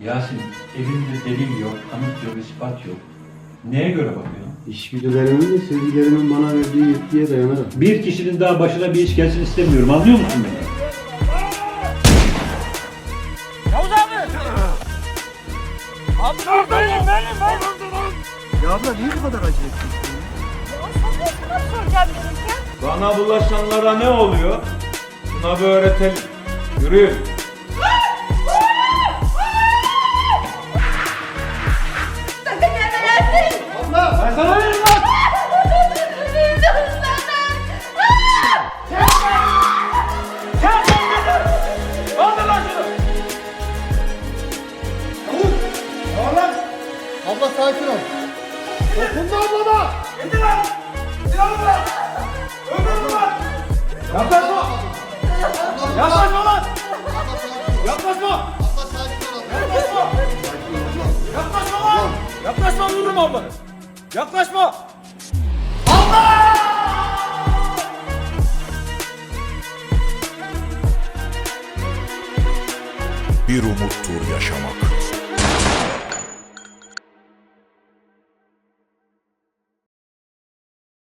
Yasin, elimde delil yok, kanıt yok, ispat yok. Neye göre bakıyorsun? İşgüdülerimin ve sevgilerimin bana verdiği yetkiye dayanarak. Bir kişinin daha başına bir iş gelsin istemiyorum, anlıyor musun beni? Yavuz abi! Abi dur benim benim benim! Ya abla niye bu kadar acele ettin? Sana soracağım dedim ya. Bana bulaşanlara ne oluyor? Buna bir öğretelim. Yürüyün. Abla sakin ol. Dokunma ablama. İndir lan. Silahını bırak. Öldürün lan. Yaklaşma. Yaklaşma lan. Yaklaşma. Yaklaşma. Yaklaşma lan. Yaklaşma vururum ablanı. Yaklaşma. Bir umuttur yaşamak.